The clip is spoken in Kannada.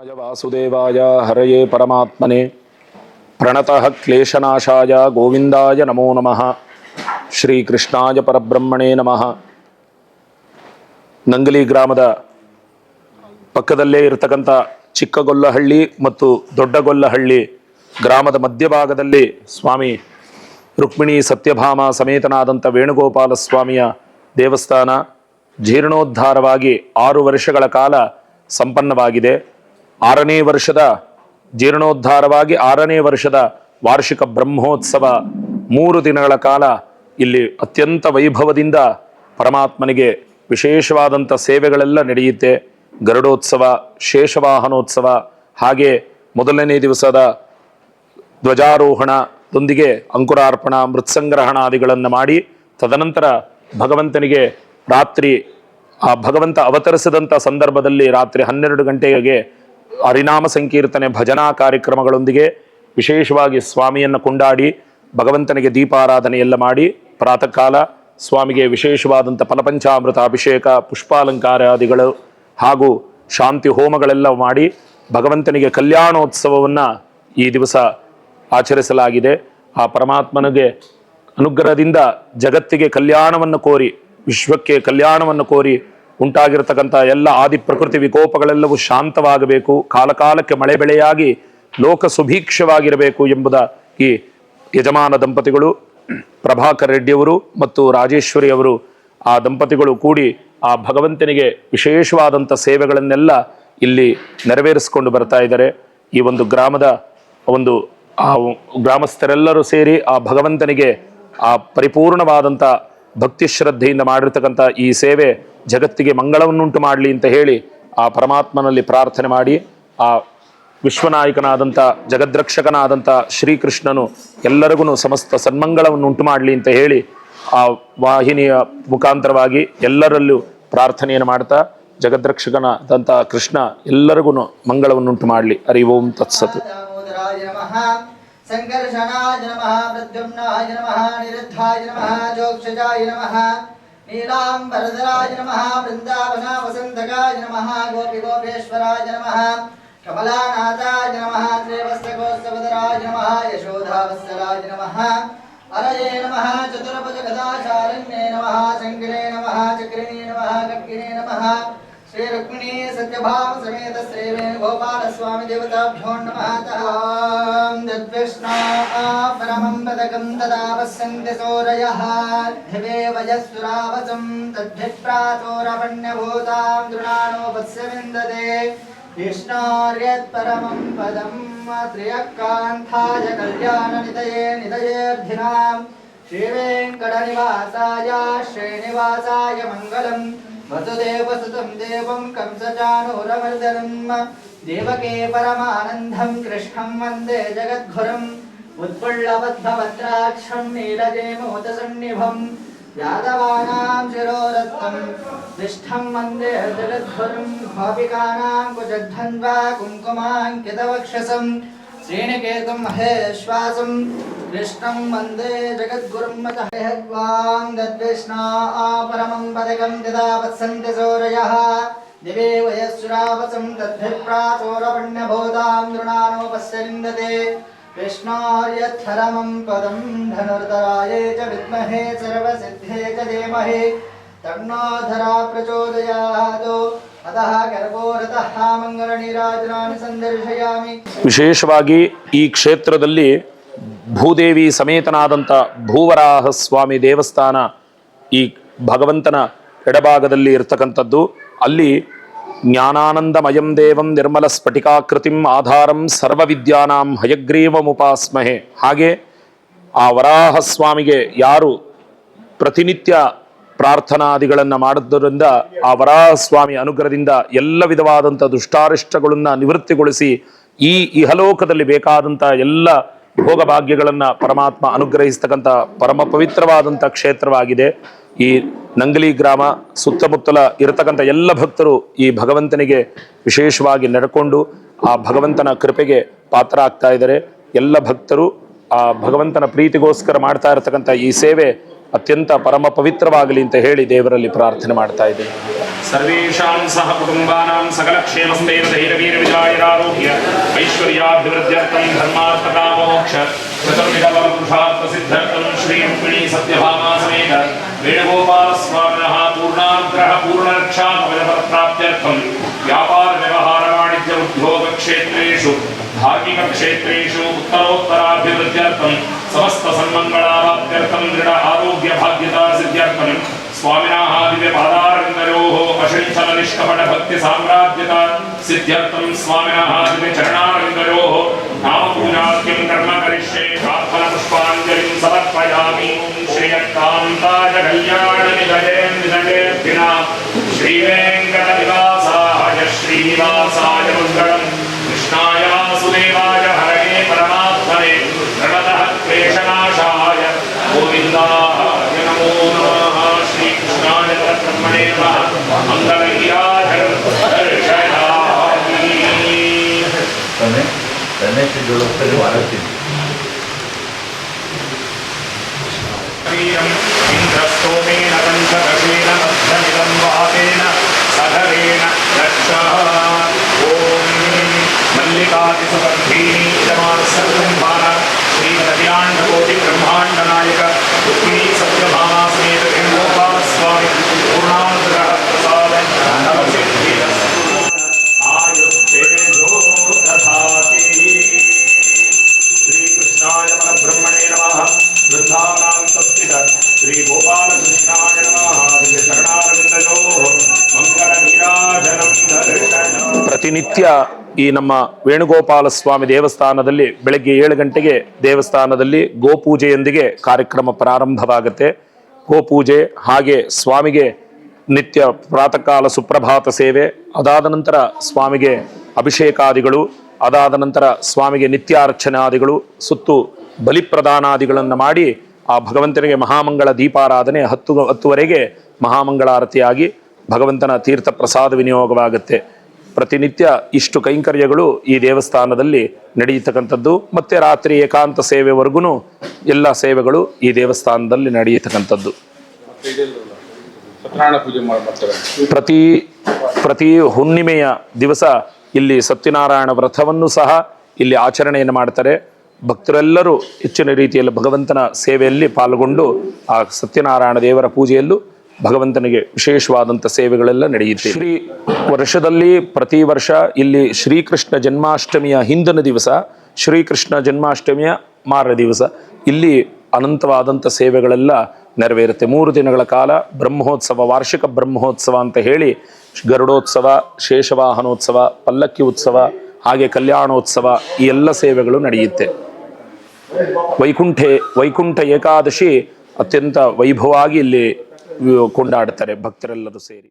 ಕೃಷ್ಣಾಯ ವಾಸುದೇವಾಯ ಹರಯೇ ಪರಮಾತ್ಮನೆ ಪ್ರಣತಃ ಕ್ಲೇಶನಾಶಾಯ ಗೋವಿಂದಾಯ ನಮೋ ನಮಃ ಶ್ರೀಕೃಷ್ಣಾಯ ಪರಬ್ರಹ್ಮಣೇ ನಮಃ ನಂಗಲಿ ಗ್ರಾಮದ ಪಕ್ಕದಲ್ಲೇ ಇರತಕ್ಕಂಥ ಚಿಕ್ಕಗೊಲ್ಲಹಳ್ಳಿ ಮತ್ತು ದೊಡ್ಡಗೊಲ್ಲಹಳ್ಳಿ ಗ್ರಾಮದ ಮಧ್ಯಭಾಗದಲ್ಲಿ ಸ್ವಾಮಿ ರುಕ್ಮಿಣಿ ಸತ್ಯಭಾಮ ಸಮೇತನಾದಂಥ ವೇಣುಗೋಪಾಲ ಸ್ವಾಮಿಯ ದೇವಸ್ಥಾನ ಜೀರ್ಣೋದ್ಧಾರವಾಗಿ ಆರು ವರ್ಷಗಳ ಕಾಲ ಸಂಪನ್ನವಾಗಿದೆ. ಆರನೇ ವರ್ಷದ ಜೀರ್ಣೋದ್ಧಾರವಾಗಿ ಆರನೇ ವರ್ಷದ ವಾರ್ಷಿಕ ಬ್ರಹ್ಮೋತ್ಸವ ಮೂರು ದಿನಗಳ ಕಾಲ ಇಲ್ಲಿ ಅತ್ಯಂತ ವೈಭವದಿಂದ ಪರಮಾತ್ಮನಿಗೆ ವಿಶೇಷವಾದಂಥ ಸೇವೆಗಳೆಲ್ಲ ನಡೆಯುತ್ತೆ. ಗರುಡೋತ್ಸವ, ಶೇಷವಾಹನೋತ್ಸವ, ಹಾಗೆ ಮೊದಲನೇ ದಿವಸದ ಧ್ವಜಾರೋಹಣದೊಂದಿಗೆ ಅಂಕುರಾರ್ಪಣ, ಮೃತ್ಸಂಗ್ರಹಣಾದಿಗಳನ್ನು ಮಾಡಿ ತದನಂತರ ಭಗವಂತನಿಗೆ ರಾತ್ರಿ, ಆ ಭಗವಂತ ಅವತರಿಸಿದಂಥ ಸಂದರ್ಭದಲ್ಲಿ ರಾತ್ರಿ ಹನ್ನೆರಡು ಗಂಟೆಗೆ ಹರಿನಾಮ ಸಂಕೀರ್ತನೆ ಭಜನಾ ಕಾರ್ಯಕ್ರಮಗಳೊಂದಿಗೆ ವಿಶೇಷವಾಗಿ ಸ್ವಾಮಿಯನ್ನು ಕೊಂಡಾಡಿ, ಭಗವಂತನಿಗೆ ದೀಪಾರಾಧನೆಯೆಲ್ಲ ಮಾಡಿ ಪ್ರಾತಃ ಕಾಲ ಸ್ವಾಮಿಗೆ ವಿಶೇಷವಾದಂಥ ಫಲಪಂಚಾಮೃತ ಅಭಿಷೇಕ, ಪುಷ್ಪಾಲಂಕಾರಾದಿಗಳು ಹಾಗೂ ಶಾಂತಿ ಹೋಮಗಳೆಲ್ಲ ಮಾಡಿ ಭಗವಂತನಿಗೆ ಕಲ್ಯಾಣೋತ್ಸವವನ್ನು ಈ ದಿವಸ ಆಚರಿಸಲಾಗಿದೆ. ಆ ಪರಮಾತ್ಮನಿಗೆ ಅನುಗ್ರಹದಿಂದ ಜಗತ್ತಿಗೆ ಕಲ್ಯಾಣವನ್ನು ಕೋರಿ, ವಿಶ್ವಕ್ಕೆ ಕಲ್ಯಾಣವನ್ನು ಕೋರಿ ಉಂಟಾಗಿರತಕ್ಕಂಥ ಎಲ್ಲ ಆದಿ ಪ್ರಕೃತಿ ವಿಕೋಪಗಳೆಲ್ಲವೂ ಶಾಂತವಾಗಬೇಕು. ಕಾಲಕಾಲಕ್ಕೆ ಮಳೆ ಬೆಳೆಯಾಗಿ ಲೋಕ ಸುಭೀಕ್ಷವಾಗಿರಬೇಕು ಎಂಬುದ ಈ ಯಜಮಾನ ದಂಪತಿಗಳು ಪ್ರಭಾಕರ್ ರೆಡ್ಡಿಯವರು ಮತ್ತು ರಾಜೇಶ್ವರಿ ಅವರು. ಆ ದಂಪತಿಗಳು ಕೂಡಿ ಆ ಭಗವಂತನಿಗೆ ವಿಶೇಷವಾದಂಥ ಸೇವೆಗಳನ್ನೆಲ್ಲ ಇಲ್ಲಿ ನೆರವೇರಿಸಿಕೊಂಡು ಬರ್ತಾ ಇದ್ದಾರೆ. ಈ ಒಂದು ಗ್ರಾಮದ ಒಂದು ಆ ಗ್ರಾಮಸ್ಥರೆಲ್ಲರೂ ಸೇರಿ ಆ ಭಗವಂತನಿಗೆ ಆ ಪರಿಪೂರ್ಣವಾದಂಥ ಭಕ್ತಿ ಶ್ರದ್ಧೆಯಿಂದ ಮಾಡಿರ್ತಕ್ಕಂಥ ಈ ಸೇವೆ ಜಗತ್ತಿಗೆ ಮಂಗಳವನ್ನುಂಟು ಮಾಡಲಿ ಅಂತ ಹೇಳಿ ಆ ಪರಮಾತ್ಮನಲ್ಲಿ ಪ್ರಾರ್ಥನೆ ಮಾಡಿ, ಆ ವಿಶ್ವನಾಯಕನಾದಂಥ ಜಗದ್ರಕ್ಷಕನಾದಂಥ ಶ್ರೀಕೃಷ್ಣನು ಎಲ್ಲರಿಗೂ ಸಮಸ್ತ ಸನ್ಮಂಗಳವನ್ನು ಉಂಟು ಮಾಡಲಿ ಅಂತ ಹೇಳಿ ಆ ವಾಹಿನಿಯ ಮುಖಾಂತರವಾಗಿ ಎಲ್ಲರಲ್ಲೂ ಪ್ರಾರ್ಥನೆಯನ್ನು ಮಾಡ್ತಾ ಜಗದ್ರಕ್ಷಕನಾದಂಥ ಕೃಷ್ಣ ಎಲ್ಲರಿಗೂ ಮಂಗಳವನ್ನುಂಟು ಮಾಡಲಿ. ಅರಿ ಓಂ ತತ್ಸತ್. ಸಂಕರ್ಷಣಾಯ ನಮಃ. ಪ್ರದ್ಯುಮ್ನಾಯ ನಮಃ. ನಿರುದ್ಧಾಯ ನಮಃ. ಜೋಕ್ಷಜಾಯ ನಮಃ. नीलाम्बरधराय नमः वृन्दावना वसन्तकाय नमः गोपिगोपेश्वराय नमः कमलानाथाय नमः श्रीवत्सकोत्सवधराय नमः यशोधावत्सराय नमः हरये नमः चतुर्भुजगदाशारण्ये नमः शङ्किने नमः चक्रिणे नमः कक्किने नमः श्री रुक्मिणी सत्यभाम समेत श्री में गोपाल स्वामी देवताभ्यो नमः परमं पदकं तदावस्सन्ति सौरयः। धिवे वयस्सुरावचं तद्भिप्रातोरवण्यभूतां दृढानोपस्य विन्दते पदं त्र्यक्कान्थाय कल्याणनितये नितयेऽर्धिनां। श्रीवेङ्कटनिवासाय श्रीनिवासाय मङ्गलम् వసుదేవసుతం దేవం కంసచానూరమర్దనం దేవకే పరమానందం కృష్ణం వందే జగద్గురం ఉత్పుళ్ళవద్భవత్రాక్షం నీలజేమోదసన్నిభం యాదవానాం శిరోరత్నం నిష్టం వందే జగద్గురం భావికానాం కుజధ్వన్వా కుంకుమాంకితవక్షసం శ్రేణికేతం మహేశ్వాసం కృష్ణం వందే జగద్గురుం పరమం పదకం దిదావత్సంతి సూరయ దివే వయస్సురావసం తద్భిప్రాచోరపుణ్యభూతాం నృణానోపస్యలిందతే కృష్ణార్యథరమం పదం ధనుర్ధరాయే చ విద్మహే సర్వసిద్ధే చ ధీమహి తన్నోధరా ప్రచోదయాదో ವಿಶೇಷವಾಗಿ ಈ ಕ್ಷೇತ್ರದಲ್ಲಿ ಭೂದೇವಿ ಸಮೇತನಾದಂಥ ಭೂವರಾಹ ಸ್ವಾಮಿ ದೇವಸ್ಥಾನ ಈ ಭಗವಂತನ ಎಡಭಾಗದಲ್ಲಿ ಇರ್ತಕ್ಕಂಥದ್ದು. ಅಲ್ಲಿ ಜ್ಞಾನಾನಂದಮಯಂ ದೇವಂ ನಿರ್ಮಲ ಸ್ಫಟಿಕಾಕೃತಿಂ ಆಧಾರಂ ಸರ್ವವಿದ್ಯಾನಾಂ ಹಯಗ್ರೀವಮುಪಾಸ್ಮಹೆ. ಹಾಗೆ ಆ ವರಾಹ ಸ್ವಾಮಿಗೆ ಯಾರು ಪ್ರತಿನಿತ್ಯ ಪ್ರಾರ್ಥನಾದಿಗಳನ್ನು ಮಾಡಿದ್ದರಿಂದ ಆ ವರಾಹಸ್ವಾಮಿ ಅನುಗ್ರಹದಿಂದ ಎಲ್ಲ ವಿಧವಾದಂಥ ದುಷ್ಟಾರಿಷ್ಟಗಳನ್ನು ನಿವೃತ್ತಿಗೊಳಿಸಿ ಈ ಇಹಲೋಕದಲ್ಲಿ ಬೇಕಾದಂಥ ಎಲ್ಲ ಭೋಗಭಾಗ್ಯಗಳನ್ನು ಪರಮಾತ್ಮ ಅನುಗ್ರಹಿಸ್ತಕ್ಕಂಥ ಪರಮ ಪವಿತ್ರವಾದಂಥ ಕ್ಷೇತ್ರವಾಗಿದೆ. ಈ ನಂಗಲಿ ಗ್ರಾಮ ಸುತ್ತಮುತ್ತಲ ಇರತಕ್ಕಂಥ ಎಲ್ಲ ಭಕ್ತರು ಈ ಭಗವಂತನಿಗೆ ವಿಶೇಷವಾಗಿ ನಡ್ಕೊಂಡು ಆ ಭಗವಂತನ ಕೃಪೆಗೆ ಪಾತ್ರ ಆಗ್ತಾ ಇದ್ದಾರೆ. ಎಲ್ಲ ಭಕ್ತರು ಆ ಭಗವಂತನ ಪ್ರೀತಿಗೋಸ್ಕರ ಮಾಡ್ತಾ ಇರತಕ್ಕಂಥ ಈ ಸೇವೆ ಅತ್ಯಂತ ಪರಮ ಪವಿತ್ರವಾಗಲಿ ಅಂತ ಹೇಳಿ ದೇವರಲ್ಲಿ ಪ್ರಾರ್ಥನೆ ಮಾಡ್ತಾ ಇದ್ದೇವೆ ಸರ್ವೇಷಾಂ ಸಹ ಕುಟುಂಬಾನಾಂ ಸಕಲ ಕ್ಷೇಮಸ್ಥೈರ ಧೈರ್ಯವೀರ ವಿಜಾಯರಾರೋಗ್ಯ, ಐಶ್ವರ್ಯಾಭಿವೃದ್ಧ್ಯರ್ಥಂ ಧರ್ಮಾರ್ಥಕಾಮೋಕ್ಷ ಚತುರ್ವಿಧಬಲಪುರುಷಾರ್ಥ ಸಿದ್ಧಾರ್ಥಂ ಶ್ರೀ ರುಕ್ಮಿಣಿ ಸತ್ಯಭಾಮಾ ಸಮೇತ ವೇಣುಗೋಪಾಲ ಸ್ವಾಮಿನಃ ಪೂರ್ಣಾನುಗ್ರಹ ಪೂರ್ಣರಕ್ಷಾ ಪ್ರಾಪ್ತ್ಯರ್ಥಂ ವ್ಯಾಪಾರ ವ್ಯವಹಾರ ವಾಣಿಜ್ಯ ಉದ್ಯೋಗ ಕ್ಷೇತ್ರೇಷು, ಧಾರ್ಮಿಕ ಕ್ಷೇತ್ರೇಷು, ಉತ್ತರೋತ್ತರಾಭಿವೃದ್ಧ್ಯರ್ಥಂ, ಸಮಸ್ತ ಸನ್ಮಂಗಳಾಭಾಪ್ತ್ಯರ್ಥಂ ದೃಢ अर्पणम् स्वामिनः दिव्य पादारविन्दयोः अशृङ्खल निष्कपट भक्ति साम्राज्यता सिद्ध्यर्थम् स्वामिनः दिव्य चरणारविन्दयोः नामपूजाद्यम् कर्म करिष्ये प्रार्थना पुष्पाञ्जलिम् समर्पयामि। श्रीयत्कान्ताय कल्याणनिधये निधये विना श्रीवेङ्कटनिवासाय श्रीनिवासाय இதோட பெரும் வரத்து சோமேன ಪ್ರತಿನಿತ್ಯ ಈ ನಮ್ಮ ವೇಣುಗೋಪಾಲ ಸ್ವಾಮಿ ದೇವಸ್ಥಾನದಲ್ಲಿ ಬೆಳಗ್ಗೆ ಏಳು ಗಂಟೆಗೆ ದೇವಸ್ಥಾನದಲ್ಲಿ ಗೋಪೂಜೆಯೊಂದಿಗೆ ಕಾರ್ಯಕ್ರಮ ಪ್ರಾರಂಭವಾಗುತ್ತೆ. ಗೋಪೂಜೆ ಹಾಗೆ ಸ್ವಾಮಿಗೆ ನಿತ್ಯ ಪ್ರಾತಃ ಕಾಲ ಸುಪ್ರಭಾತ ಸೇವೆ, ಅದಾದ ನಂತರ ಸ್ವಾಮಿಗೆ ಅಭಿಷೇಕಾದಿಗಳು, ಅದಾದ ನಂತರ ಸ್ವಾಮಿಗೆ ನಿತ್ಯಾರ್ಚನಾದಿಗಳು, ಸುತ್ತು ಬಲಿಪ್ರದಾನಾದಿಗಳನ್ನು ಮಾಡಿ ಆ ಭಗವಂತನಿಗೆ ಮಹಾಮಂಗಳ ದೀಪಾರಾಧನೆ ಹತ್ತು ಹತ್ತುವರೆಗೆ ಮಹಾಮಂಗಳಾರತಿಯಾಗಿ ಭಗವಂತನ ತೀರ್ಥ ಪ್ರಸಾದ ವಿನಿಯೋಗವಾಗುತ್ತೆ. ಪ್ರತಿನಿತ್ಯ ಇಷ್ಟು ಕೈಂಕರ್ಯಗಳು ಈ ದೇವಸ್ಥಾನದಲ್ಲಿ ನಡೆಯತಕ್ಕಂಥದ್ದು ಮತ್ತು ರಾತ್ರಿ ಏಕಾಂತ ಸೇವೆವರೆಗೂ ಎಲ್ಲ ಸೇವೆಗಳು ಈ ದೇವಸ್ಥಾನದಲ್ಲಿ ನಡೆಯತಕ್ಕಂಥದ್ದು. ಪ್ರತಿ ಪ್ರತಿ ಹುಣ್ಣಿಮೆಯ ದಿವಸ ಇಲ್ಲಿ ಸತ್ಯನಾರಾಯಣ ವ್ರತವನ್ನು ಸಹ ಇಲ್ಲಿ ಆಚರಣೆಯನ್ನು ಮಾಡ್ತಾರೆ. ಭಕ್ತರೆಲ್ಲರೂ ಹೆಚ್ಚಿನ ರೀತಿಯಲ್ಲಿ ಭಗವಂತನ ಸೇವೆಯಲ್ಲಿ ಪಾಲ್ಗೊಂಡು ಆ ಸತ್ಯನಾರಾಯಣ ದೇವರ ಪೂಜೆಯಲ್ಲೂ ಭಗವಂತನಿಗೆ ವಿಶೇಷವಾದಂಥ ಸೇವೆಗಳೆಲ್ಲ ನಡೆಯುತ್ತೆ ಶ್ರೀ ವರ್ಷದಲ್ಲಿ ಪ್ರತಿ ವರ್ಷ ಇಲ್ಲಿ ಶ್ರೀಕೃಷ್ಣ ಜನ್ಮಾಷ್ಟಮಿಯ ಹಿಂದಿನ ದಿವಸ, ಶ್ರೀಕೃಷ್ಣ ಜನ್ಮಾಷ್ಟಮಿಯ ಮಾರ ದಿವಸ, ಇಲ್ಲಿ ಅನಂತವಾದಂಥ ಸೇವೆಗಳೆಲ್ಲ ನೆರವೇರುತ್ತೆ. ಮೂರು ದಿನಗಳ ಕಾಲ ಬ್ರಹ್ಮೋತ್ಸವ, ವಾರ್ಷಿಕ ಬ್ರಹ್ಮೋತ್ಸವ ಅಂತ ಹೇಳಿ ಗರುಡೋತ್ಸವ, ಶೇಷವಾಹನೋತ್ಸವ, ಪಲ್ಲಕ್ಕಿ ಉತ್ಸವ, ಹಾಗೆ ಕಲ್ಯಾಣೋತ್ಸವ ಈ ಎಲ್ಲ ಸೇವೆಗಳು ನಡೆಯುತ್ತೆ. ವೈಕುಂಠೆ, ವೈಕುಂಠ ಏಕಾದಶಿ ಅತ್ಯಂತ ವೈಭವವಾಗಿ ಇಲ್ಲಿ ಕೊಂಡಾಡ್ತಾರೆ ಭಕ್ತರೆಲ್ಲರೂ ಸೇರಿ.